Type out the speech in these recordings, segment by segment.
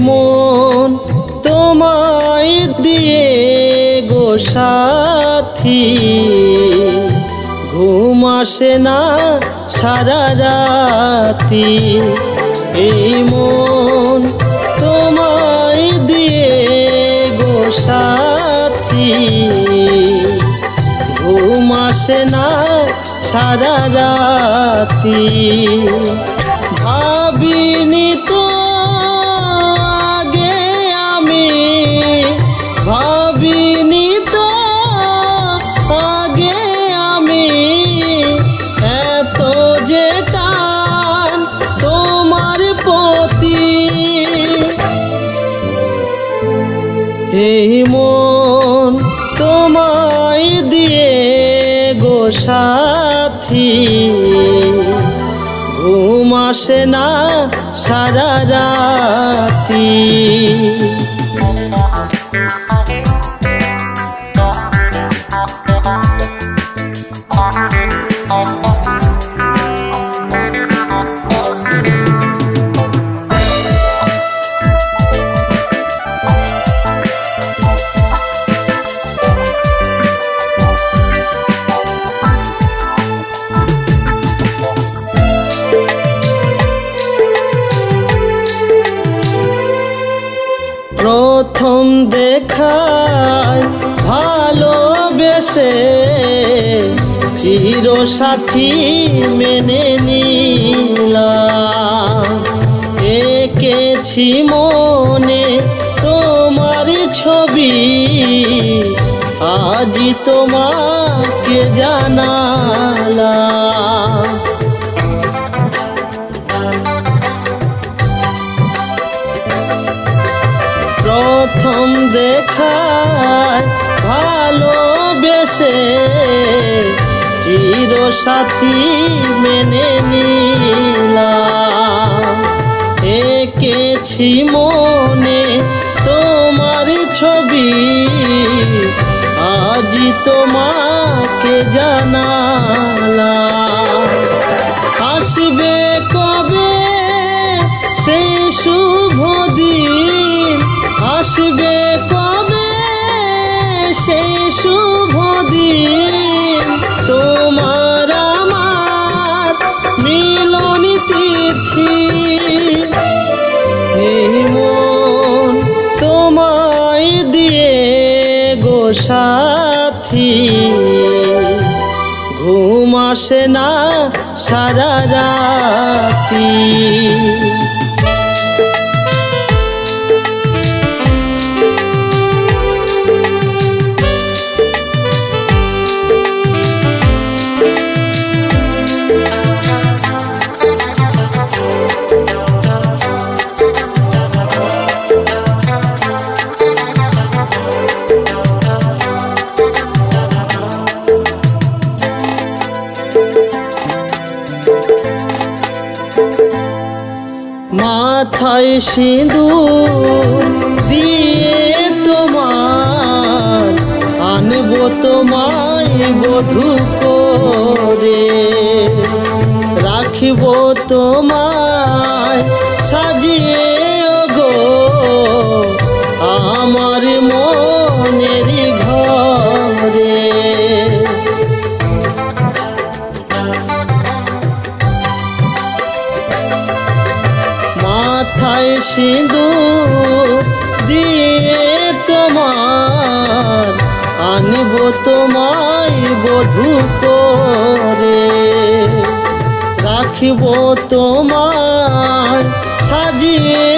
মন তোমায় দিয়ে গো সাথী। ঘুম আসে না সারা রাতি। এই মন তোমায় দিয়ে গো সাথী। ঘুম আসে না সারা রাতি। ভাবিনি তো তোমায় দিয়ে গো সাথী। ঘুম আসে না সারা রাতি। প্রথম দেখায় ভালোবেসে চির সাথী মেনে নিলাম। এঁকেছি মনে তোমার ছবি আজ তোমাকে জানালাম। দেখায় ভালোবেসে চির সাথী মেনে নিলাম। এঁকেছি মনে তোমার ছবি আজ তোমাকে জানালাম। আসবে কবে সেই দিন আসবে কবে? সেই শুভ দিন। তোমার আমার মিলন তিথি। এই মন তোমায় দিয়ে গো সাথী। ঘুম আসে না সারা রাতি মাথায় সিঁদুর দিয়ে তোমার আনব তোমায় বধু করে। রাখিব তোমায় সাজিয়ে সিঁদুর দিয়ে তোমার আনব তোমায় বধু করে। রাখিব তোমায় সাজিয়ে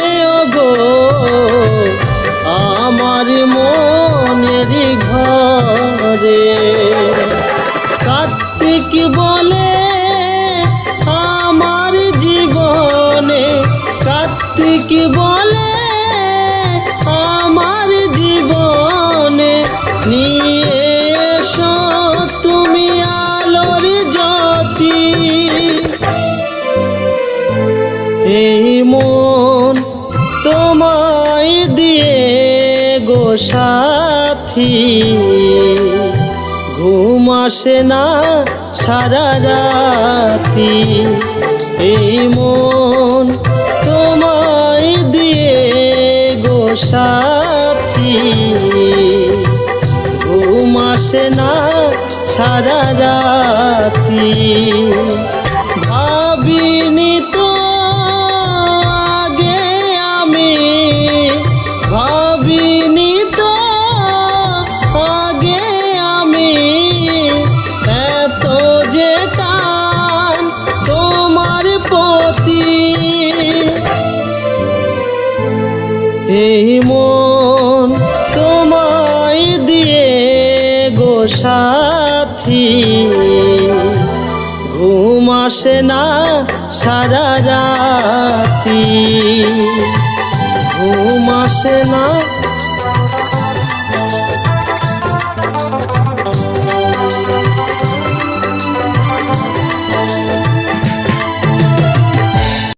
সাথী। ঘুম আসে না সারা রাতি। এই মন তোমায় দিয়ে গো সাথী। ঘুম আসে না সারা রাতি। ভাবিনি সাথী। ঘুম আসে না সারা রাতি ঘুম আসে না